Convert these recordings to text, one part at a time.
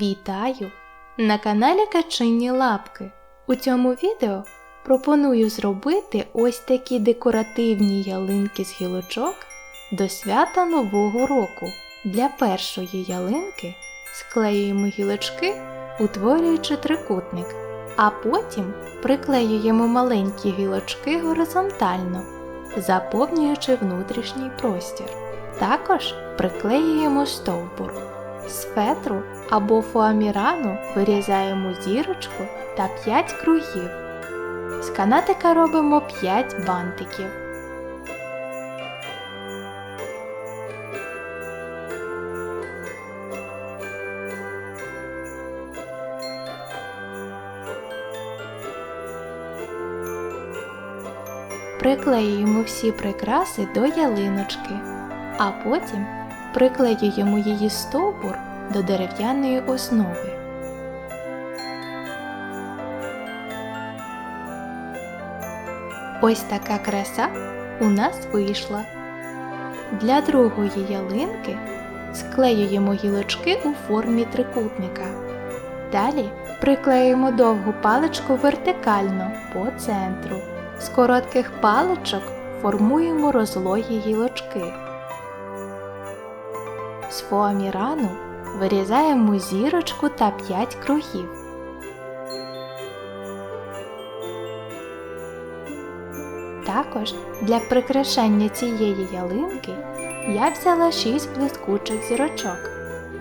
Вітаю! На каналі Качинні Лапки. У цьому відео пропоную зробити ось такі декоративні ялинки з гілочок до свята Нового року. Для першої ялинки склеюємо гілочки, утворюючи трикутник, а потім приклеюємо маленькі гілочки горизонтально, заповнюючи внутрішній простір. Також приклеюємо стовбур. З фетру або фоамірану вирізаємо зірочку та 5 кругів. З канатика робимо 5 бантиків. Приклеюємо всі прикраси до ялиночки, а потім приклеюємо її стовбур до дерев'яної основи. Ось така краса у нас вийшла. Для другої ялинки склеюємо гілочки у формі трикутника. Далі приклеюємо довгу паличку вертикально по центру. З коротких паличок формуємо розлогі гілочки. З фоамірану вирізаємо зірочку та 5 кругів. Також для прикрашання цієї ялинки я взяла 6 блискучих зірочок.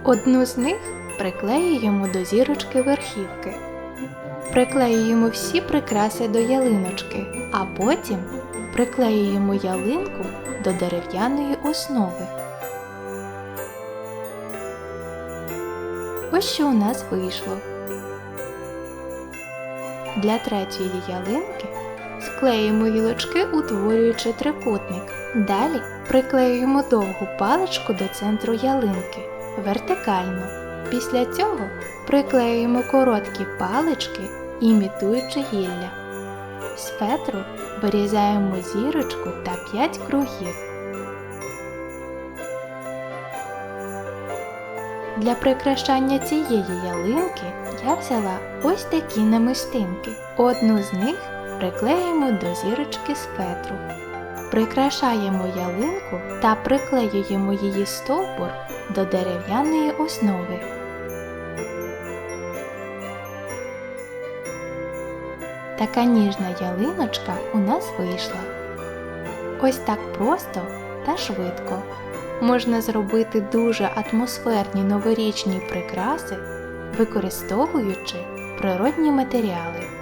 Одну з них приклеюємо до зірочки верхівки. Приклеюємо всі прикраси до ялиночки, а потім приклеюємо ялинку до дерев'яної основи. Ось що у нас вийшло. Для третьої ялинки склеїмо гілочки, утворюючи трикутник. Далі приклеюємо довгу паличку до центру ялинки вертикально. Після цього приклеюємо короткі палички, імітуючи гілля. З фетру вирізаємо зірочку та 5 кругів. Для прикрашання цієї ялинки я взяла ось такі намистинки. Одну з них приклеїмо до зірочки з фетру. Прикрашаємо ялинку та приклеюємо її стовбур до дерев'яної основи. Така ніжна ялиночка у нас вийшла. Ось так просто та швидко. Можна зробити дуже атмосферні новорічні прикраси, використовуючи природні матеріали.